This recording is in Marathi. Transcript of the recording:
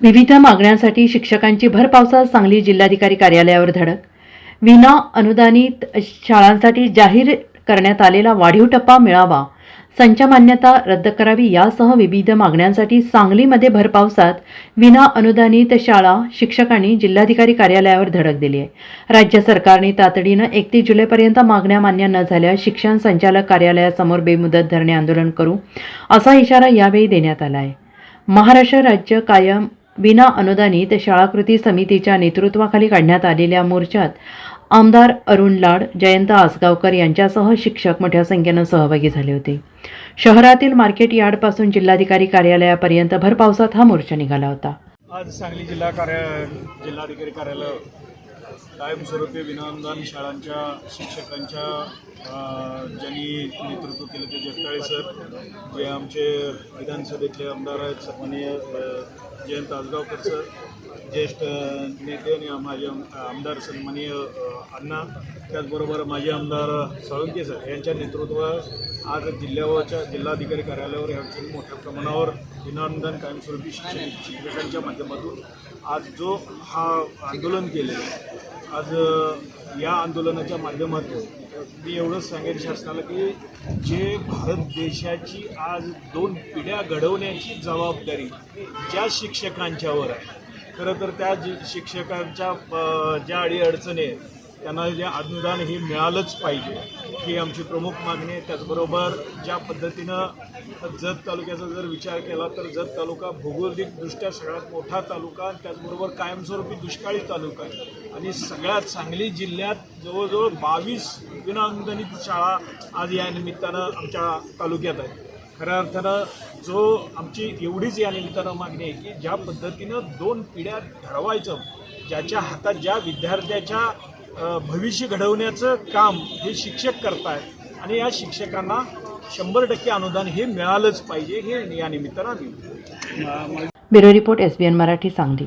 विविध मागण्यांसाठी शिक्षकांची भर पावसात सांगली जिल्हाधिकारी कार्यालयावर धडक. विना अनुदानित शाळांसाठी जाहीर करण्यात आलेला वाढीव टप्पा मिळावा. संच मान्यता रद्द करावी यासह विविध मागण्यांसाठी सांगलीमध्ये भर पावसात विना अनुदानित शाळा शिक्षकांनी जिल्हाधिकारी कार्यालयावर धडक दिली आहे. राज्य सरकारने तातडीनं एकतीस जुलैपर्यंत मागण्या मान्य न झाल्यास शिक्षण संचालक कार्यालयासमोर बेमुदत धरणे आंदोलन करू असा इशारा यावेळी देण्यात आला आहे. महाराष्ट्र राज्य कायम विना अनुदानित शाळाकृती समितीच्या नेतृत्वाखाली काढण्यात आलेल्या मोर्चात आमदार अरुण लाड जयंत आसगावकर यांच्यासह शिक्षक मोठ्या संख्येनं सहभागी झाले होते. शहरातील मार्केट यार्डपासून जिल्हाधिकारी कार्यालयापर्यंत भर पावसात हा मोर्चा निघाला होता. आज सांगली जिल्हा कार्य जिल्हाधिकारी कार्यालय कायमस्वरूपी विनाअनुदान शाळांच्या शिक्षकांच्या ज्यांनी नेतृत्व केलं ते जगताळे सर जे आमचे विधानसभेतले आमदार आहेत सन्माननीय जयंत आजगावकर सर ज्येष्ठ नेते आणि माझे आमदार सन्माननीय अण्णा त्याचबरोबर माजी आमदार साळुंके सर यांच्या नेतृत्वात आज जिल्ह्यावरच्या जिल्हाधिकारी कार्यालयावर या मोठ्या प्रमाणावर विनाअनुदान कायमस्वरूपी शिक्षण शिक्षकांच्या माध्यमातून आज जो हा आंदोलन केलेलं आहे आज या आंदोलनाच्या माध्यमातून मी एवढंच सांगेन शासनाला की जे भारत देशाची आज दोन पिढ्या घडवण्याची जबाबदारी ज्या शिक्षकांच्यावर आहे. खरं तर त्या शिक्षकांच्या अ, ज्या अडीअडचणी आहेत त्यांना जे अनुदान हे मिळालंच पाहिजे ही आमची प्रमुख मागणी आहे. त्याचबरोबर ज्या पद्धतीनं जत तालुक्याचा जर विचार केला तर जत तालुका भौगोलिकदृष्ट्या सगळ्यात मोठा तालुका आणि त्याचबरोबर कायमस्वरूपी दुष्काळी तालुका आहे. आणि सगळ्यात सांगली जिल्ह्यात जवळजवळ बावीस विनाअनुदानित शाळा आज या निमित्तानं आमच्या तालुक्यात आहेत. खऱ्या अर्थानं जो आमची एवढीच या निमित्तानं मागणी आहे की ज्या पद्धतीनं दोन पिढ्या ठरवायचं ज्याच्या हातात ज्या विद्यार्थ्याच्या भविष्य घडवण्याचं काम हे शिक्षक करतायत आणि या शिक्षकांना शंभर टक्के अनुदान हे मिळालंच पाहिजे हे या निमित्तानं आम्ही bureau report S B N Marathi Sangli.